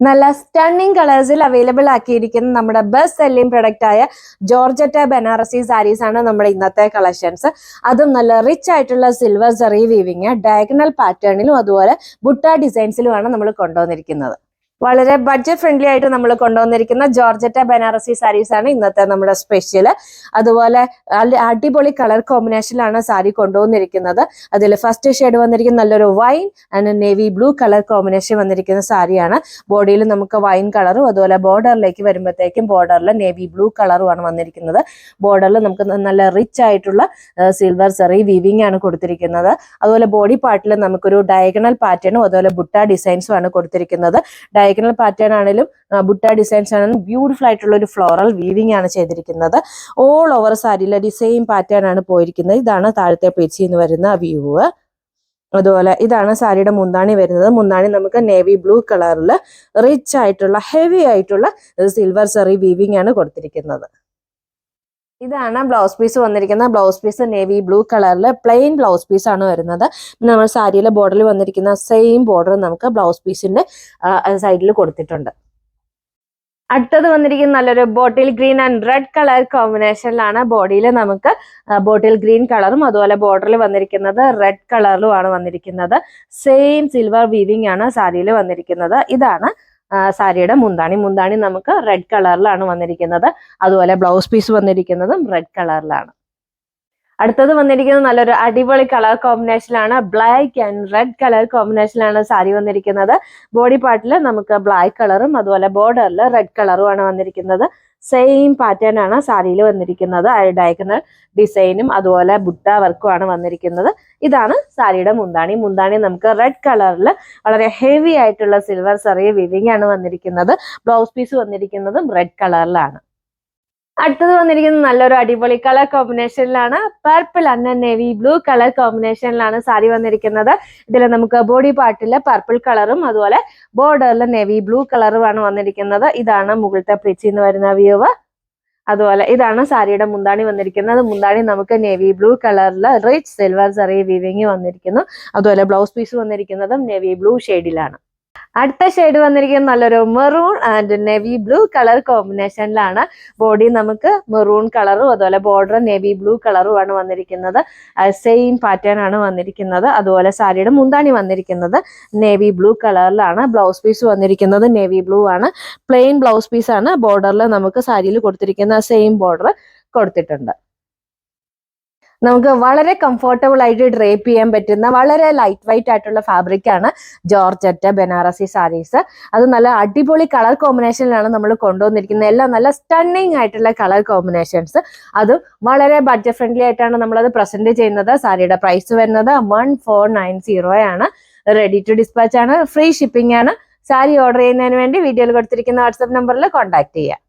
നല്ല stunning കളേഴ്സിൽ available ആക്കിയിരിക്കുന്ന നമ്മുടെ best selling product ആയ ജോർജറ്റ ബനാറസി സാരീസ് ആണ് നമ്മുടെ ഇന്നത്തെ കളക്ഷൻസ് അതും നല്ല റിച്ച് ആയിട്ടുള്ള സിൽവർ സെറി വീവിങ് ഡയഗണൽ പാറ്റേണിലും അതുപോലെ ബുട്ട ഡിസൈൻസിലുമാണ് നമ്മൾ കൊണ്ടുവന്നിരിക്കുന്നത്. വളരെ ബഡ്ജറ്റ് ഫ്രണ്ട്ലി ആയിട്ട് നമ്മൾ കൊണ്ടുവന്നിരിക്കുന്ന ജോർജറ്റ ബനാറസി സാരീസ് ആണ് ഇന്നത്തെ നമ്മുടെ സ്പെഷ്യൽ അതുപോലെ അടിപൊളി കളർ കോമ്പിനേഷനിലാണ് സാരി കൊണ്ടുവന്നിരിക്കുന്നത്. അതിൽ ഫസ്റ്റ് ഷെയ്ഡ് വന്നിരിക്കുന്ന നല്ലൊരു wine and navy blue colour combination വന്നിരിക്കുന്ന സാരിയാണ്. ബോഡിയിൽ നമുക്ക് വൈൻ കളറും അതുപോലെ ബോർഡറിലേക്ക് വരുമ്പോഴത്തേക്കും ബോർഡറിൽ നേവി ബ്ലൂ കളറുമാണ് വന്നിരിക്കുന്നത്. ബോർഡറിൽ നമുക്ക് നല്ല റിച്ച് ആയിട്ടുള്ള സിൽവർ സെറി വീവിംഗ് ആണ് കൊടുത്തിരിക്കുന്നത്. അതുപോലെ ബോഡി പാർട്ടിൽ നമുക്കൊരു ഡയഗണൽ പാറ്റേണും അതുപോലെ ബുട്ട ഡിസൈൻസും ആണ് കൊടുത്തിരിക്കുന്നത്. ഡയഗണൽ പാറ്റേൺ ആണെങ്കിലും ബുട്ട ഡിസൈൻസ് ആണെങ്കിലും ബ്യൂട്ടിഫുൾ ആയിട്ടുള്ള ഒരു ഫ്ലോറൽ വീവിംഗ് ആണ് ചെയ്തിരിക്കുന്നത്. ഓൾ ഓവർ സാരിയിലെ സെയിം പാറ്റേൺ ആണ് പോയിരിക്കുന്നത്. ഇതാണ് താഴത്തെ പേച്ചി എന്ന് വരുന്ന വ്യൂ അതുപോലെ ഇതാണ് സാരിയുടെ മുന്താണി വരുന്നത്. മുന്താണി നമുക്ക് നേവി ബ്ലൂ കളറിൽ റിച്ച് ആയിട്ടുള്ള ഹെവി ആയിട്ടുള്ള സിൽവർ സെറി വീവിംഗ് ആണ് കൊടുത്തിരിക്കുന്നത്. ഇതാണ് ബ്ലൗസ് പീസ് വന്നിരിക്കുന്നത്. ബ്ലൗസ് പീസ് നേവി ബ്ലൂ കളറിൽ പ്ലെയിൻ ബ്ലൗസ് പീസ് ആണ് വരുന്നത്. നമ്മൾ സാരിയിലെ ബോർഡറിൽ വന്നിരിക്കുന്ന സെയിം ബോർഡർ നമുക്ക് ബ്ലൗസ് പീസിന്റെ സൈഡിൽ കൊടുത്തിട്ടുണ്ട്. അടുത്തത് വന്നിരിക്കുന്ന നല്ലൊരു bottle green and red colour കോമ്പിനേഷനിലാണ് ബോഡിയിൽ നമുക്ക് ബോട്ടിൽ ഗ്രീൻ കളറും അതുപോലെ ബോർഡറിൽ വന്നിരിക്കുന്നത് റെഡ് കളറിലുമാണ് വന്നിരിക്കുന്നത്. സെയിം സിൽവർ വീവിംഗ് ആണ് സാരിയിൽ വന്നിരിക്കുന്നത്. ഇതാണ് സാരിയുടെ മുന്താണി. മുന്താണി നമുക്ക് റെഡ് കളറിലാണ് വന്നിരിക്കുന്നത്. അതുപോലെ ബ്ലൗസ് പീസ് വന്നിരിക്കുന്നതും റെഡ് കളറിലാണ് അടുത്തത് വന്നിരിക്കുന്നത് നല്ലൊരു അടിപൊളി കളർ കോമ്പിനേഷനിലാണ് ബ്ലാക്ക് ആൻഡ് റെഡ് കളർ കോമ്പിനേഷനിലാണ് സാരി വന്നിരിക്കുന്നത്. ബോഡി പാർട്ടിൽ നമുക്ക് ബ്ലാക്ക് കളറും അതുപോലെ ബോർഡറിൽ റെഡ് കളറുമാണ് വന്നിരിക്കുന്നത്. സെയിം പാറ്റേൺ ആണ് സാരിയിൽ വന്നിരിക്കുന്നത്. ഡയഗണൽ ഡിസൈനും അതുപോലെ ബുട്ട വർക്കും ആണ് വന്നിരിക്കുന്നത്. ഇതാണ് സാരിയുടെ മുന്താണി. മുന്താണി നമുക്ക് റെഡ് കളറിൽ വളരെ ഹെവി ആയിട്ടുള്ള സിൽവർ സെറിയ വിവിങ് ആണ് വന്നിരിക്കുന്നത്. ബ്ലൗസ് പീസ് വന്നിരിക്കുന്നതും റെഡ് കളറിലാണ് അടുത്തത് വന്നിരിക്കുന്നത് നല്ലൊരു അടിപൊളി കളർ കോമ്പിനേഷനിലാണ് പർപ്പിൾ അന്ന നേവി ബ്ലൂ കളർ കോമ്പിനേഷനിലാണ് സാരി വന്നിരിക്കുന്നത്. ഇതിൽ നമുക്ക് ബോഡി പാർട്ടിൽ പർപ്പിൾ കളറും അതുപോലെ ബോർഡറിൽ നേവി ബ്ലൂ കളറുമാണ് വന്നിരിക്കുന്നത്. ഇതാണ് മുകളിലത്തെ പ്രിച്ചിൽ നിന്ന് വരുന്ന വ്യൂവ് അതുപോലെ ഇതാണ് സാരിയുടെ മുന്താണി വന്നിരിക്കുന്നത്. മുന്താണി നമുക്ക് നേവി ബ്ലൂ കളറിൽ റിച്ച് സിൽവർ സെറി വീവിങ് വന്നിരിക്കുന്നു. അതുപോലെ ബ്ലൗസ് പീസ് വന്നിരിക്കുന്നതും നേവി ബ്ലൂ ഷെയ്ഡിലാണ് അടുത്ത ഷെയ്ഡ് വന്നിരിക്കുന്നത് നല്ലൊരു maroon and navy blue colour കോമ്പിനേഷനിലാണ് body നമുക്ക് മെറൂൺ കളറും അതുപോലെ ബോർഡർ നെവി ബ്ലൂ കളറും ആണ് വന്നിരിക്കുന്നത്. സെയിം പാറ്റേൺ ആണ് വന്നിരിക്കുന്നത്. അതുപോലെ സാരിയുടെ മുന്താണി വന്നിരിക്കുന്നത്. നേവി ബ്ലൂ കളറിലാണ് ബ്ലൗസ് പീസ് വന്നിരിക്കുന്നത്. നേവി ബ്ലൂ ആണ്. പ്ലെയിൻ ബ്ലൗസ് പീസ് ആണ്. ബോർഡറിൽ നമുക്ക് സാരിയിൽ കൊടുത്തിരിക്കുന്ന സെയിം ബോർഡർ കൊടുത്തിട്ടുണ്ട്. നമുക്ക് വളരെ കംഫർട്ടബിൾ ആയിട്ട് ഡ്രേപ്പ് ചെയ്യാൻ പറ്റുന്ന വളരെ ലൈറ്റ് വെയിറ്റ് ആയിട്ടുള്ള ഫാബ്രിക് ആണ് ജോർജറ്റ് ബനാറസി സാരീസ്. അത് നല്ല അടിപൊളി കളർ കോമ്പിനേഷനിലാണ് നമ്മൾ കൊണ്ടുവന്നിരിക്കുന്നത്. എല്ലാം നല്ല സ്റ്റണ്ണിങ് ആയിട്ടുള്ള കളർ കോമ്പിനേഷൻസ് അതും വളരെ ബഡ്ജറ്റ് ഫ്രണ്ട്ലി ആയിട്ടാണ് നമ്മളത് പ്രസന്റ് ചെയ്യുന്നത്. സാരിയുടെ പ്രൈസ് വരുന്നത് വൺ ഫോർ നയൻ സീറോ ആണ്. റെഡി ടു ഡിസ്പാച്ച് ആണ്. ഫ്രീ ഷിപ്പിംഗ് ആണ്. സാരി ഓർഡർ ചെയ്യുന്നതിന് വേണ്ടി വീഡിയോയിൽ കൊടുത്തിരിക്കുന്ന വാട്സ്ആപ്പ് നമ്പറിൽ കോൺടാക്ട് ചെയ്യുക.